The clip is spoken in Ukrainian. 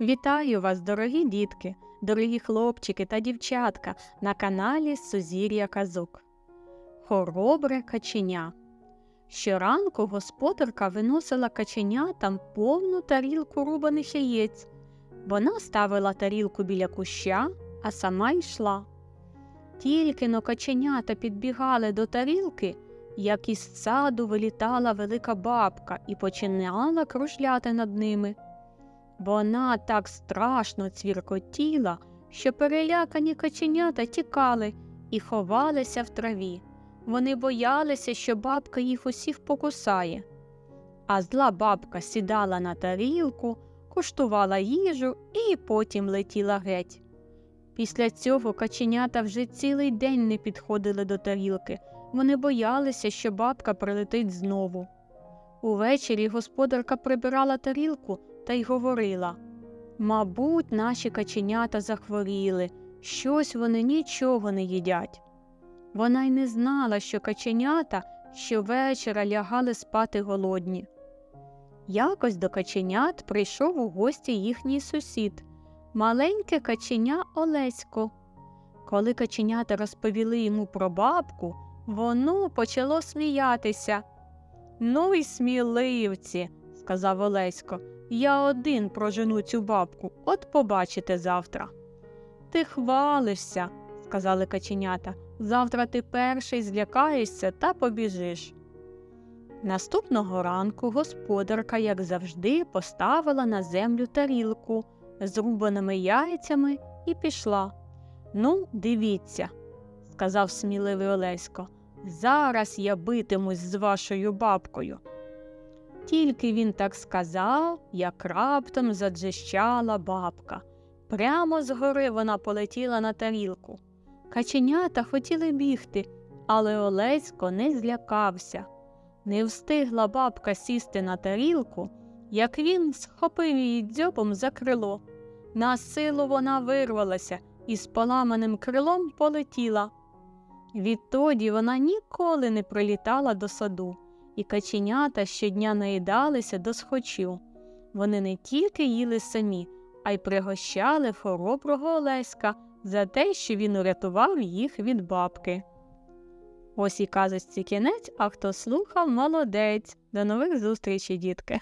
Вітаю вас, дорогі дітки, дорогі хлопчики та дівчатка на каналі Сузір'я Казок. Хоробре каченя. Щоранку господарка виносила каченятам повну тарілку рубаних яєць. Вона ставила тарілку біля куща, а сама йшла. Тільки но каченята підбігали до тарілки, як із саду вилітала велика бабка і починала кружляти над ними. Вона так страшно цвіркотіла, що перелякані каченята тікали і ховалися в траві. Вони боялися, що бабка їх усіх покусає. А зла бабка сідала на тарілку, куштувала їжу і потім летіла геть. Після цього каченята вже цілий день не підходили до тарілки. Вони боялися, що бабка прилетить знову. Увечері господарка прибирала тарілку та й говорила Мабуть, наші каченята захворіли, щось вони нічого не їдять. Вона й не знала, що каченята щовечора лягали спати голодні. Якось до каченят прийшов у гості їхній сусід, маленьке каченя Олесько. Коли каченята розповіли йому про бабку, воно почало сміятися. Ну й сміливці, сказав Олесько. Я один прожену цю бабку, от побачите завтра. Ти хвалишся, сказали каченята. Завтра ти перший злякаєшся та побіжиш. Наступного ранку господарка, як завжди, поставила на землю тарілку з рубаними яйцями і пішла. Ну, дивіться, сказав сміливий Олесько. Зараз я битимусь з вашою бабкою. Тільки він так сказав, як раптом заджищала бабка. Прямо згори вона полетіла на тарілку. Каченята хотіли бігти, але Олесько не злякався. Не встигла бабка сісти на тарілку, як він схопив її дзьобом за крило. На силу вона вирвалася і з поламаним крилом полетіла. Відтоді вона ніколи не прилітала до саду і каченята щодня наїдалися до схочів. Вони не тільки їли самі, а й пригощали хороброго Олеська за те, що він урятував їх від бабки. Ось і казочці кінець, а хто слухав, молодець. До нових зустрічей, дітки!